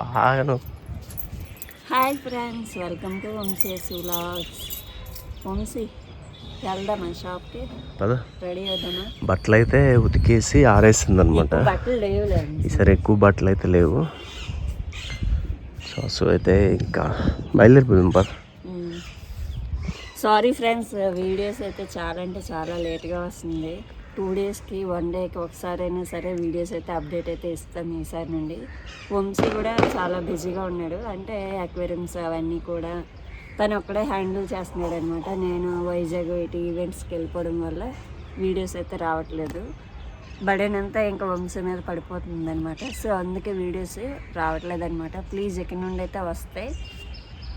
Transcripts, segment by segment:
బాగా hi friends welcome to Vamshi vlogs. Vamshi వెళ్దామా షాప్కి? పద. రెడీ అవుదామా? బట్టలు అయితే ఉతికేసి ఆరేసింది అనమాట బట్టలు లేవులేండి. ఈసారి ఎక్కువ బట్టలు అయితే లేవు. సో సో అయితే ఇంకా బయలుదేరిపోయింది పద. సారీ ఫ్రెండ్స్ వీడియోస్ అయితే చాలా అంటే చాలా లేట్గా వస్తుంది. టూ డేస్కి వన్ డేకి ఒకసారి అయినా సరే వీడియోస్ అయితే అప్డేట్ అయితే ఇస్తాను ఈసారి నుండి. వంశీ కూడా చాలా బిజీగా ఉన్నాడు. అంటే అక్వేరియమ్స్ అవన్నీ కూడా తను ఒక్కడే హ్యాండిల్ చేస్తున్నాడు అనమాట నేను వైజాగ్ ఇటు ఈవెంట్స్కి వెళ్ళిపోవడం వల్ల వీడియోస్ అయితే రావట్లేదు. బడేనంతా ఇంకా వంశీ మీద పడిపోతుంది అనమాట సో అందుకే వీడియోస్ రావట్లేదు అనమాట ప్లీజ్ ఎక్కడి నుండి అయితే వస్తాయి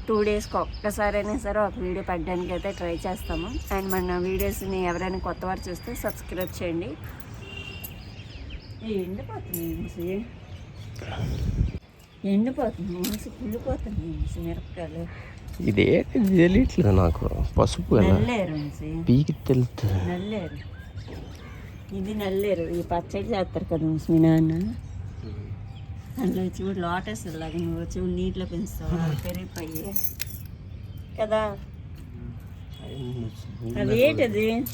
టూ డేస్కి ఒక్కసారైనా సరే ఒక వీడియో పెట్టడానికి అయితే ట్రై చేస్తాము. అండ్ మన వీడియోస్ని ఎవరైనా కొత్త వారు చూస్తే సబ్స్క్రైబ్ చేయండి. ఎండిపోతుంది ముసి ఎండిపోతుంది ముసి కుళ్ళిపోతుంది ముసి మిరపకాయలు. తెలియట్లేదు నాకు? పసుపు నల్లేరు ముసి పీకి తెలుస్తుంది నల్లేరు. ఇది నల్లేరు. ఈ పచ్చడి చేస్తారు కదా ముసి మీ నాన్న. అందులో చూడు లోటస్ లాగా నువ్వు చూడు నీటిలో పెంచుతావు పెరిగిపోయి. కదా? అదేంటది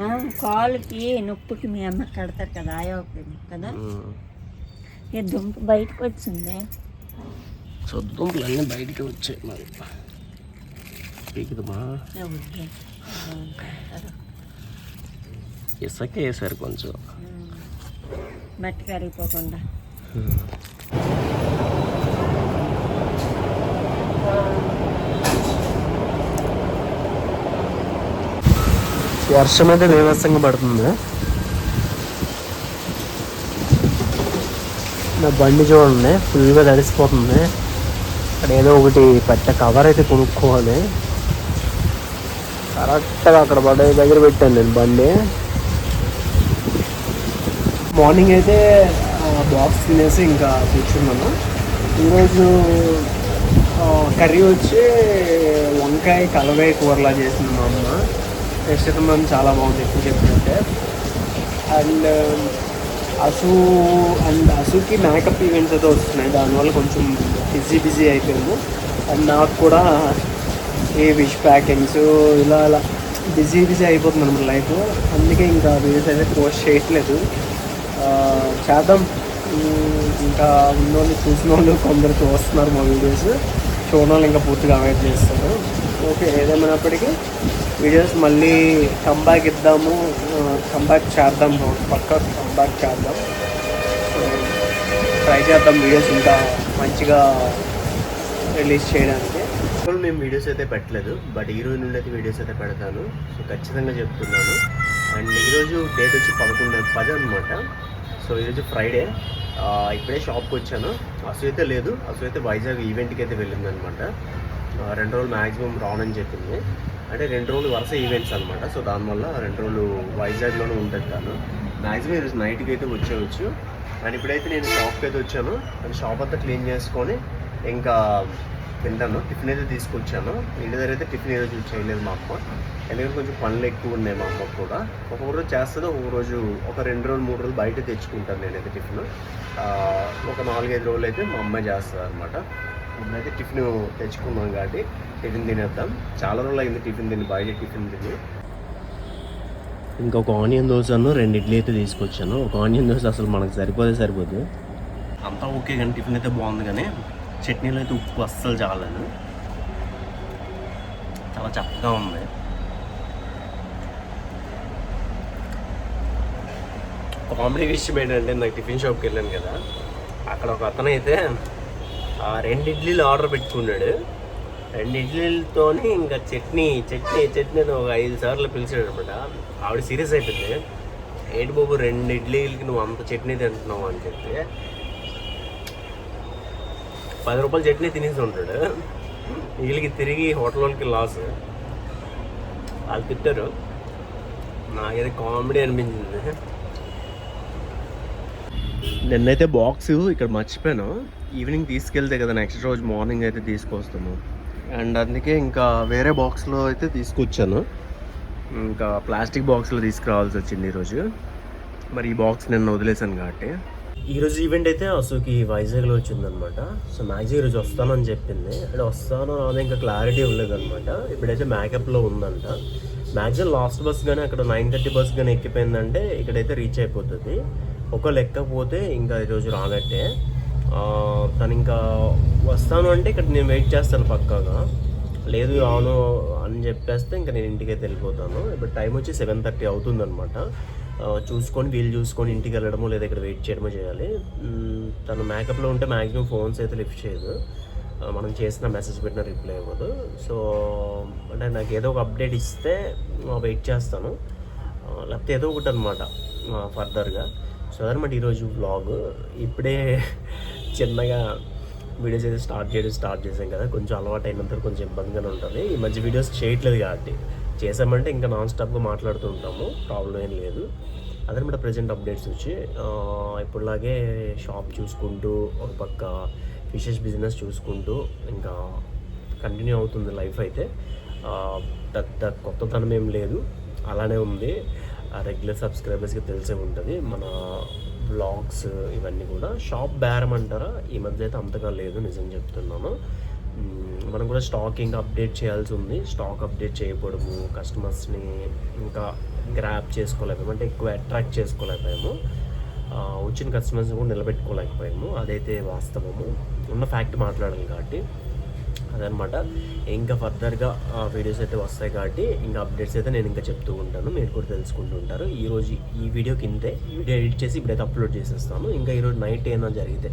ఆ, కాలుకి నొప్పికి మీ అమ్మ కడతారు కదా ఆయోకి కదా? ఈ దుంప బయటకు వచ్చింది. సొద్దుంపులు అన్నీ బయటికి వచ్చాయి మరి. పీకుదమా. ఇసుకే వేసారు కొంచెం. మట్టి కరిగిపోకుండా. వర్షం అయితే బీభత్సంగా పడుతుంది. నా బండి చూడండి ఫుల్గా తడిసిపోతుంది. అక్కడ ఏదో ఒకటి పెద్ద కవర్ అయితే కొనుక్కోవాలి. కరెక్ట్గా అక్కడ పడే దగ్గర పెట్టాను నేను బండి. మార్నింగ్ అయితే బాక్స్ తినేసి ఇంకా కూర్చున్నాను. ఈరోజు కర్రీ వచ్చి వంకాయ కలవాయ కూరలా చేసింది మా అమ్మ. టేస్ట్ అయితే మనం చాలా బాగుంది ఎక్కువ చెప్పినట్టే. అండ్ అసు అండ్ అసుకి మేకప్ ఈవెంట్స్ అయితే వస్తున్నాయి. దానివల్ల కొంచెం బిజీ బిజీ అయిపోయింది. అండ్ నాకు కూడా ఈ విష్ ప్యాకింగ్స్ ఇలా అలా బిజీ బిజీ అయిపోతుంది అనమాట లైఫ్ అందుకే ఇంకా వీడియోస్ అయితే పోస్ట్ చేయట్లేదు. చేద్దాం. ఇంకా ఉన్నోళ్ళు చూసిన వాళ్ళు కొందరు చూస్తున్నారు మా వీడియోస్. చూడడం వాళ్ళు ఇంకా పూర్తిగా అవాయిడ్ చేస్తారు ఓకే ఏదేమైనప్పటికీ వీడియోస్ మళ్ళీ కంబ్యాక్ ఇద్దాము. కంబ్యాక్ చేద్దాం. పక్క కంబ్యాక్ చేద్దాం. ట్రై చేద్దాం వీడియోస్ ఇంకా మంచిగా రిలీజ్ చేయడానికి. ఇప్పుడు మేము వీడియోస్ అయితే పెట్టలేదు బట్ ఈ రోజు నుండి అయితే వీడియోస్ అయితే పెడతాను. సో ఖచ్చితంగా చెప్తున్నాను. అండ్ ఈరోజు డేట్ వచ్చి పదకొండు పది అనమాట సో ఈరోజు ఫ్రైడే ఇప్పుడే షాప్కి వచ్చాను. అసలు అయితే లేదు. అసలు అయితే వైజాగ్ ఈవెంట్కి అయితే వెళ్ళింది అనమాట రెండు రోజులు మ్యాక్సిమం రానని చెప్పింది. అంటే రెండు రోజులు వరుస ఈవెంట్స్ అనమాట. సో దానివల్ల రెండు రోజులు వైజాగ్లోనే ఉంటుంది తాను మ్యాక్సిమం ఈరోజు నైట్కి అయితే వచ్చేవచ్చు అండ్ ఇప్పుడైతే నేను షాప్కి అయితే వచ్చాను. అండ్ షాప్ అంతా క్లీన్ చేసుకొని ఇంకా తింటాను. టిఫిన్ అయితే తీసుకొచ్చాను. ఇంటి దగ్గర అయితే టిఫిన్ ఏదో చూసి చేయలేదు మా అమ్మ ఎందుకంటే కొంచెం పనులు ఎక్కువ ఉన్నాయి మా అమ్మకు కూడా. ఒక్కొక్క రోజు చేస్తుంది ఒక్కొక్క రోజు ఒక రెండు రోజులు మూడు రోజులు బయట తెచ్చుకుంటాను నేనైతే టిఫిన్. ఆ, ఒక నాలుగైదు రోజులు అయితే మా అమ్మాయి చేస్తుంది అనమాట అయితే టిఫిన్ తెచ్చుకున్నాం కాబట్టి టిఫిన్ తినేద్దాం. చాలా రోజులు అయింది టిఫిన్ తిని బయట టిఫిన్ తిని. ఇంకొక ఆనియన్ దోశను రెండు ఇడ్లీ అయితే తీసుకొచ్చాను. ఒక ఆనియన్ దోశ అసలు మనకు సరిపోదే సరిపోదు. అంతా ఓకే కానీ టిఫిన్ అయితే బాగుంది కానీ చట్నీలో అయితే ఉప్పు అస్సలు చాలను చాలా చక్కగా ఉంది. కామెడీ విషయం ఏంటంటే నాకు టిఫిన్ షాప్కి వెళ్ళాను కదా. అక్కడ ఒక అతను అయితే రెండు ఇడ్లీలు ఆర్డర్ పెట్టుకున్నాడు. రెండు ఇడ్లీలతోని ఇంకా చట్నీ చట్నీ చట్నీ అని ఒక ఐదు సార్లు పిలిచాడు అనమాట. ఆవిడ సీరియస్ అయిపోయింది. ఏంటి బాబు రెండు ఇడ్లీలకి నువ్వు అంత చట్నీ తింటున్నావు అని చెప్పి. పది రూపాయలు చట్నీ తినేసి ఉంటాడు. వీళ్ళకి తిరిగి హోటల్ వాళ్ళకి లాస్. వాళ్ళు తిట్టారు. నాకైతే కామెడీ అనిపించింది. నిన్నైతే బాక్స్ ఇక్కడ మర్చిపోయాను. ఈవినింగ్ తీసుకెళ్తే కదా నెక్స్ట్ రోజు మార్నింగ్ అయితే తీసుకొస్తాము. అండ్ అందుకే ఇంకా వేరే బాక్స్లో అయితే తీసుకొచ్చాను. ఇంకా ప్లాస్టిక్ బాక్స్లో తీసుకురావాల్సి వచ్చింది ఈరోజు మరి ఈ బాక్స్ నిన్న వదిలేసాను కాబట్టి. ఈరోజు ఈవెంట్ అయితే అసలుకి వైజాగ్లో వచ్చిందనమాట సో మ్యాక్సిమం ఈరోజు వస్తానని చెప్పింది. అంటే వస్తానో రాదో ఇంకా క్లారిటీ ఇవ్వలేదన్నమాట ఇప్పుడైతే మేకప్లో ఉందంట. మ్యాక్సిమం లాస్ట్ బస్ కానీ అక్కడ నైన్ థర్టీ బస్ కానీ ఎక్కిపోయిందంటే ఇక్కడైతే రీచ్ అయిపోతుంది. ఒక లెక్కపోతే ఇంకా ఈరోజు రానట్టే. తను ఇంకా వస్తాను అంటే ఇక్కడ నేను వెయిట్ చేస్తాను పక్కాగా. లేదు అవును అని చెప్పేస్తే ఇంకా నేను ఇంటికైతే వెళ్ళిపోతాను. ఇప్పుడు టైం వచ్చి సెవెన్ థర్టీ అవుతుందనమాట చూసుకొని వీలు చూసుకొని ఇంటికి వెళ్ళడమో లేదా ఇక్కడ వెయిట్ చేయడమో చేయాలి. తను మేకప్లో ఉంటే మ్యాక్సిమం ఫోన్స్ అయితే లిఫ్ట్ చేయదు. మనం చేసిన మెసేజ్ పెట్టిన రిప్లై ఇవ్వదు సో అంటే నాకు ఏదో ఒక అప్డేట్ ఇస్తే వెయిట్ చేస్తాను. లేకపోతే ఏదో ఒకటి అనమాట ఫర్దర్గా సో అదనమాట ఈరోజు వ్లాగ్ ఇప్పుడే చిన్నగా వీడియోస్ అయితే స్టార్ట్ చేయడం స్టార్ట్ చేసాం కదా. కొంచెం అలవాటు అయినంత కొంచెం ఇబ్బందిగానే ఉంటుంది. ఈ మధ్య వీడియోస్ చేయట్లేదు కాబట్టి. చేసామంటే ఇంకా నాన్ స్టాప్గా మాట్లాడుతూ ఉంటాము. ప్రాబ్లం ఏం లేదు. అదనమాట ప్రజెంట్ అప్డేట్స్ వచ్చి ఇప్పుడులాగే షాప్ చూసుకుంటూ ఒక పక్క ఫిషెస్ బిజినెస్ చూసుకుంటూ ఇంకా కంటిన్యూ అవుతుంది లైఫ్ అయితే. పెద్ద కొత్తతనం ఏం లేదు. అలానే ఉంది. రెగ్యులర్ సబ్స్క్రైబర్స్కి తెలిసే ఉంటుంది. మన బ్లాగ్స్ ఇవన్నీ కూడా. షాప్ బేరం అంటారా? ఈ మధ్య అయితే అంతగా లేదు నిజం చెప్తున్నాను. మనం కూడా స్టాక్ ఇంకా అప్డేట్ చేయాల్సి ఉంది. స్టాక్ అప్డేట్ చేయకూడము కస్టమర్స్ని ఇంకా గ్రాప్ చేసుకోలేకపోయాము. అంటే ఎక్కువ అట్రాక్ట్ చేసుకోలేకపోయాము. వచ్చిన కస్టమర్స్ని కూడా నిలబెట్టుకోలేకపోయాము. అదైతే వాస్తవము. ఉన్న ఫ్యాక్ట్ మాట్లాడాలి కాబట్టి. అదనమాట. ఇంకా ఫర్దర్గా వీడియోస్ అయితే వస్తాయి కాబట్టి ఇంకా అప్డేట్స్ అయితే నేను ఇంకా చెప్తూ ఉంటాను. మీరు కూడా తెలుసుకుంటూ ఉంటారు. ఈరోజు ఈ వీడియో కిందే వీడియో ఎడిట్ చేసి ఇప్పుడైతే అప్లోడ్ చేసేస్తాను. ఇంకా ఈరోజు నైట్ ఏమైనా జరిగితే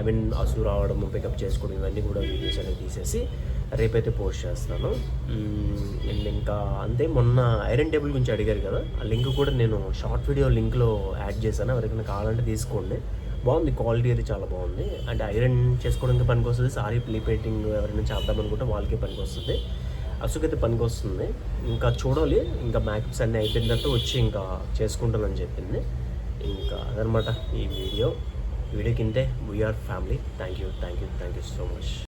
ఐ మీన్ అసలు రావడం పికప్ చేసుకోవడం ఇవన్నీ కూడా వీడియోస్ అనేవి తీసేసి రేపైతే పోస్ట్ చేస్తాను. అండ్ ఇంకా అంతే. మొన్న ఐరన్ టేబుల్ గురించి అడిగారు కదా. ఆ లింక్ కూడా నేను షార్ట్ వీడియో లింక్లో యాడ్ చేశాను. ఎవరికైనా కావాలంటే తీసుకోండి. బాగుంది. క్వాలిటీ అయితే చాలా బాగుంది. అంటే ఐరన్ చేసుకోవడానికి పనికి వస్తుంది సారీ ప్లీ పెయింటింగ్ ఎవరైనా చేద్దాం అనుకుంటే వాళ్ళకి పనికి వస్తుంది అసుకైతే పనికి వస్తుంది ఇంకా చూడాలి. ఇంకా మ్యాకప్స్ అన్నీ అయిపోయిన తర్వాత వచ్చి ఇంకా చేసుకుంటానని చెప్పింది. ఇంకా అదనమాట ఈ వీడియో. వీడియో కిందే V R family thank you thank you thank you so much